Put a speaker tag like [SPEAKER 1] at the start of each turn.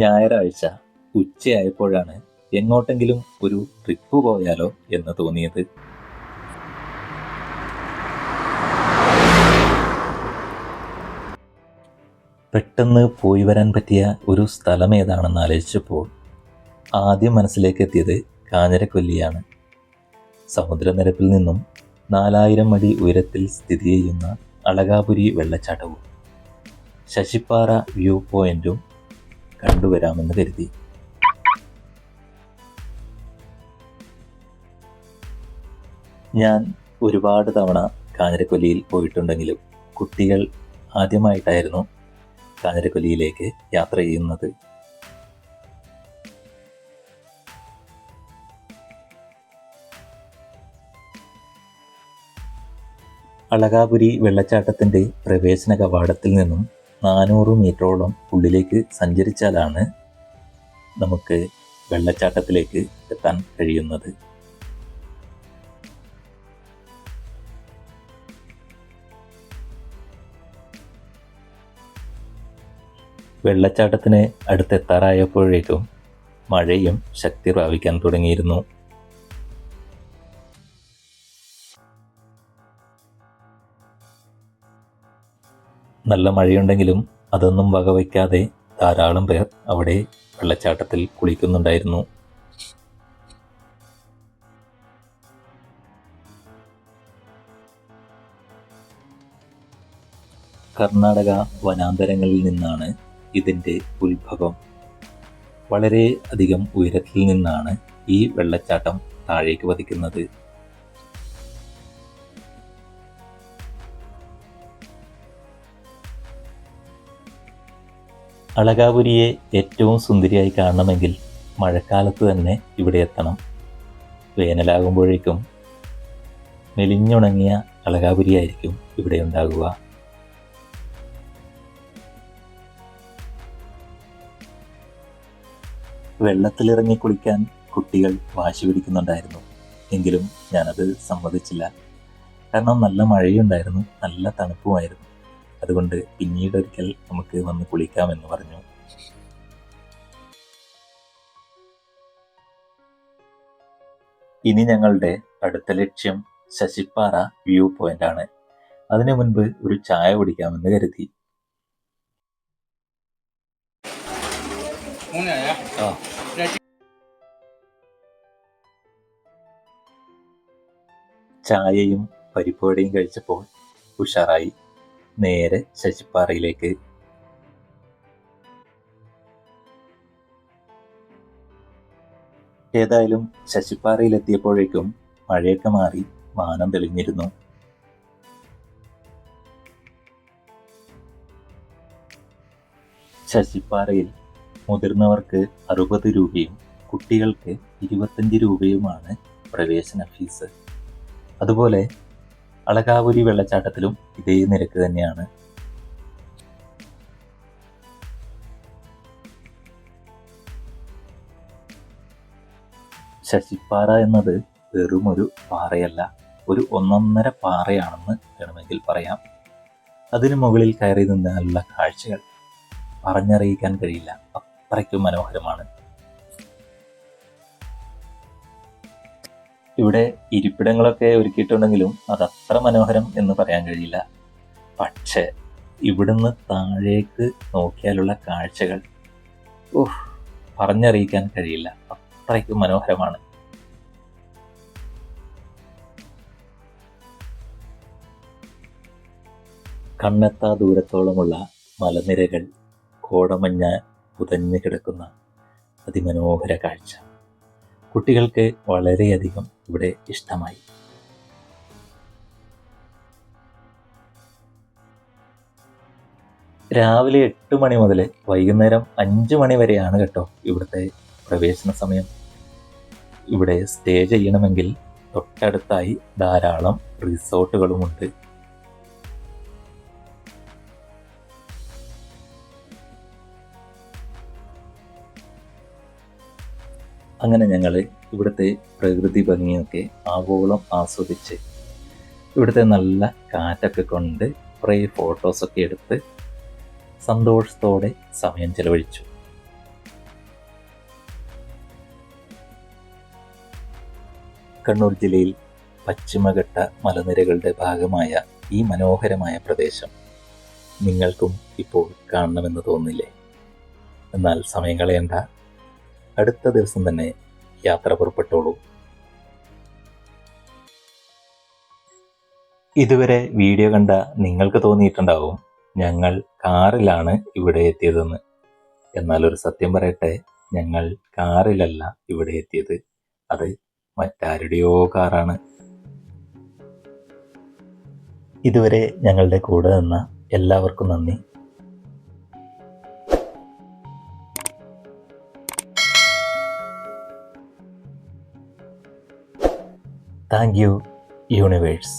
[SPEAKER 1] ഞായറാഴ്ച ഉച്ചയായപ്പോഴാണ് എങ്ങോട്ടെങ്കിലും ഒരു ട്രിപ്പ് പോയാലോ എന്ന് തോന്നിയത്. പെട്ടെന്ന് പോയി വരാൻ പറ്റിയ ഒരു സ്ഥലം ഏതാണെന്ന് ആലോചിച്ചപ്പോൾ ആദ്യം മനസ്സിലേക്ക് എത്തിയത് കാഞ്ഞിരക്കൊല്ലിയാണ്. സമുദ്രനിരപ്പിൽ നിന്നും നാലായിരം അടി ഉയരത്തിൽ സ്ഥിതി ചെയ്യുന്ന അളകാപുരി വെള്ളച്ചാട്ടവും ശശിപ്പാറ വ്യൂ പോയിന്റും കണ്ടുവരാമെന്ന് കരുതി. ഞാൻ ഒരുപാട് തവണ കാഞ്ഞിരക്കൊല്ലിയിൽ പോയിട്ടുണ്ടെങ്കിലും കുട്ടികൾ ആദ്യമായിട്ടായിരുന്നു കാഞ്ഞിരക്കൊല്ലിയിലേക്ക് യാത്ര ചെയ്യുന്നത്. അളകാപുരി വെള്ളച്ചാട്ടത്തിന്റെ പ്രവേശന കവാടത്തിൽ നിന്നും നാനൂറ് മീറ്ററോളം ഉള്ളിലേക്ക് സഞ്ചരിച്ചാലാണ് നമുക്ക് വെള്ളച്ചാട്ടത്തിലേക്ക് എത്താൻ കഴിയുന്നത്. വെള്ളച്ചാട്ടത്തിന് അടുത്തെത്താറായപ്പോഴേക്കും മഴയും ശക്തി പ്രാപിക്കാൻ തുടങ്ങിയിരുന്നു. നല്ല മഴയുണ്ടെങ്കിലും അതൊന്നും വകവയ്ക്കാതെ ധാരാളം പേർ അവിടെ വെള്ളച്ചാട്ടത്തിൽ കുളിക്കുന്നുണ്ടായിരുന്നു. കർണാടക വനാന്തരങ്ങളിൽ നിന്നാണ് ഇതിന്റെ ഉത്ഭവം. വളരെ അധികം ഉയരത്തിൽ നിന്നാണ് ഈ വെള്ളച്ചാട്ടം താഴേക്ക് പതിക്കുന്നത്. അളകാപുരിയെ ഏറ്റവും സുന്ദരിയായി കാണണമെങ്കിൽ മഴക്കാലത്ത് തന്നെ ഇവിടെ എത്തണം. വേനലാകുമ്പോഴേക്കും മെലിഞ്ഞുണങ്ങിയ അളകാപുരിയായിരിക്കും ഇവിടെ ഉണ്ടാകുക. വെള്ളത്തിലിറങ്ങി കുളിക്കാൻ കുട്ടികൾ വാശി പിടിക്കുന്നുണ്ടായിരുന്നു. എങ്കിലും ഞാനത് സമ്മതിച്ചില്ല. കാരണം നല്ല മഴയുണ്ടായിരുന്നു. നല്ല തണുപ്പുമായിരുന്നു. അതുകൊണ്ട് പിന്നീട് ഒരിക്കൽ നമുക്ക് വന്ന് കുളിക്കാമെന്ന് പറഞ്ഞു. ഇനി ഞങ്ങളുടെ അടുത്ത ലക്ഷ്യം ശശിപ്പാറ വ്യൂ പോയിന്റ് ആണ്. അതിനു മുൻപ് ഒരു ചായ കുടിക്കാമെന്ന് കരുതി. ചായയും പരിപ്പുവടയും കഴിച്ചപ്പോൾ ഉഷാറായി. നേരെ ശശിപ്പാറയിലേക്ക്. ഏതായാലും ശശിപ്പാറയിലെത്തിയപ്പോഴേക്കും മഴയൊക്കെ മാറി വാനം തെളിഞ്ഞിരുന്നു. ശശിപ്പാറയിൽ മുതിർന്നവർക്ക് അറുപത് രൂപയും കുട്ടികൾക്ക് ഇരുപത്തഞ്ച് രൂപയുമാണ് പ്രവേശന ഫീസ്. അതുപോലെ അളകാപുരി വെള്ളച്ചാട്ടത്തിലും ഇതേ നിരക്ക് തന്നെയാണ്. ശശിപ്പാറ എന്നത് വെറും ഒരു പാറയല്ല ഒരു ഒന്നൊന്നര പാറയാണെന്ന് വേണമെങ്കിൽ പറയാം. അതിനു മുകളിൽ കയറി നിന്നുള്ള കാഴ്ചകൾ പറഞ്ഞറിയിക്കാൻ കഴിയില്ല. അത്രയ്ക്കും മനോഹരമാണ്. ഇവിടെ ഇരിപ്പിടങ്ങളൊക്കെ ഒരുക്കിയിട്ടുണ്ടെങ്കിലും അത് അത്ര മനോഹരം എന്ന് പറയാൻ കഴിയില്ല. പക്ഷേ ഇവിടുന്ന് താഴേക്ക് നോക്കിയാലുള്ള കാഴ്ചകൾ ഓഹ് പറഞ്ഞറിയിക്കാൻ കഴിയില്ല. അത്രയ്ക്ക് മനോഹരമാണ്. കണ്ണെത്താ ദൂരത്തോളമുള്ള മലനിരകൾ കോടമഞ്ഞ പുതഞ്ഞു കിടക്കുന്ന അതിമനോഹര കാഴ്ച. കുട്ടികൾക്ക് വളരെയധികം ഇവിടെ ഇഷ്ടമായി. രാവിലെ എട്ട് മണി മുതൽ വൈകുന്നേരം അഞ്ച് മണി വരെയാണ് കേട്ടോ ഇവിടുത്തെ പ്രവേശന സമയം. ഇവിടെ സ്റ്റേ ചെയ്യണമെങ്കിൽ തൊട്ടടുത്തായി ധാരാളം റിസോർട്ടുകളുമുണ്ട്. അങ്ങനെ ഞങ്ങൾ ഇവിടുത്തെ പ്രകൃതി ഭംഗിയൊക്കെ ആവോളം ആസ്വദിച്ച് ഇവിടുത്തെ നല്ല കാറ്റൊക്കെ കൊണ്ട് കുറേ ഫോട്ടോസൊക്കെ എടുത്ത് സന്തോഷത്തോടെ സമയം ചെലവഴിച്ചു. കണ്ണൂർ ജില്ലയിൽ പശ്ചിമഘട്ട മലനിരകളുടെ ഭാഗമായ ഈ മനോഹരമായ പ്രദേശം നിങ്ങൾക്കും ഇപ്പോൾ കാണണമെന്ന് തോന്നില്ലേ? എന്നാൽ സമയം കളയണ്ട. അടുത്ത ദിവസം തന്നെ യാത്ര പുറപ്പെട്ടോളൂ. ഇതുവരെ വീഡിയോ കണ്ട നിങ്ങൾക്ക് തോന്നിയിട്ടുണ്ടാവും ഞങ്ങൾ കാറിലാണ് ഇവിടെ എത്തിയതെന്ന്. എന്നാൽ ഒരു സത്യം പറയട്ടെ ഞങ്ങൾ കാറിലല്ല ഇവിടെ എത്തിയത്. അത് മറ്റാരുടെയോ കാറാണ്. ഇതുവരെ ഞങ്ങളുടെ കൂടെ നിന്ന എല്ലാവർക്കും നന്ദി. Thank you universe